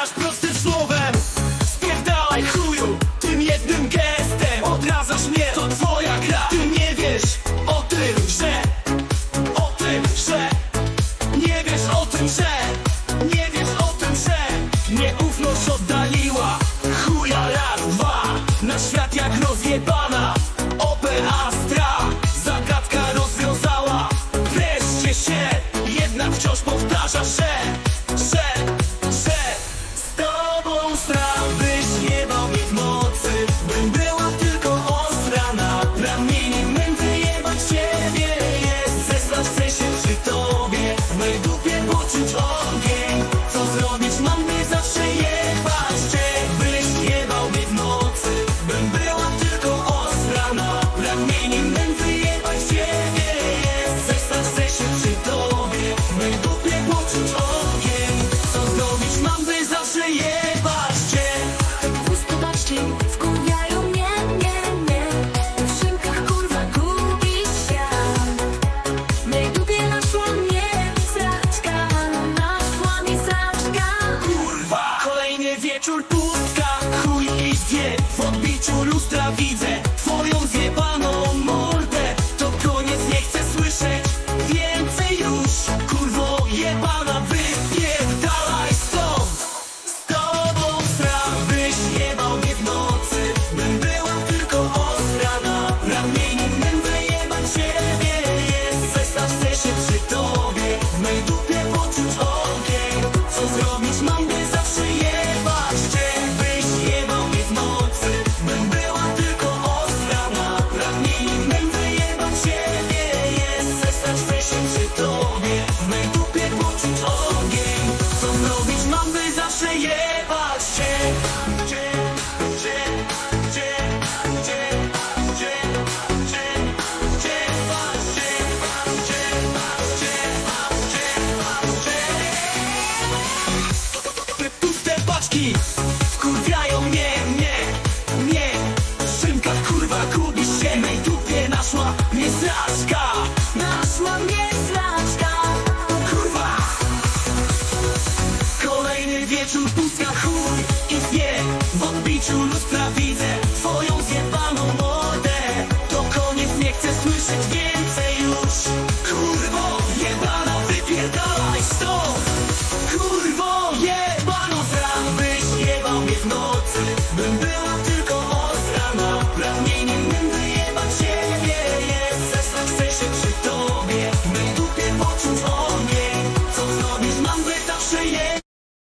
Wyraż prostym słowem. Spierdalaj chuju Tym jednym gestem. Odrazasz mnie, to twoja gra. Ty nie wiesz o tym, że O tym, że. Nie wiesz o tym, że Nie wiesz o tym, że. Nieufność oddaliła Chuja raz, dwa. Na świat jak rozjebana Opel Astra Zagadka rozwiązała. Wreszcie się Jednak wciąż powtarza, że yeah. Laski wkurwiają mnie, mnie, mnie. Szynka kurwa gubi się mej dupie Naszła mnie zrażka Naszła mnie zrażka Kurwa. Kolejny wieczór pustka chuj.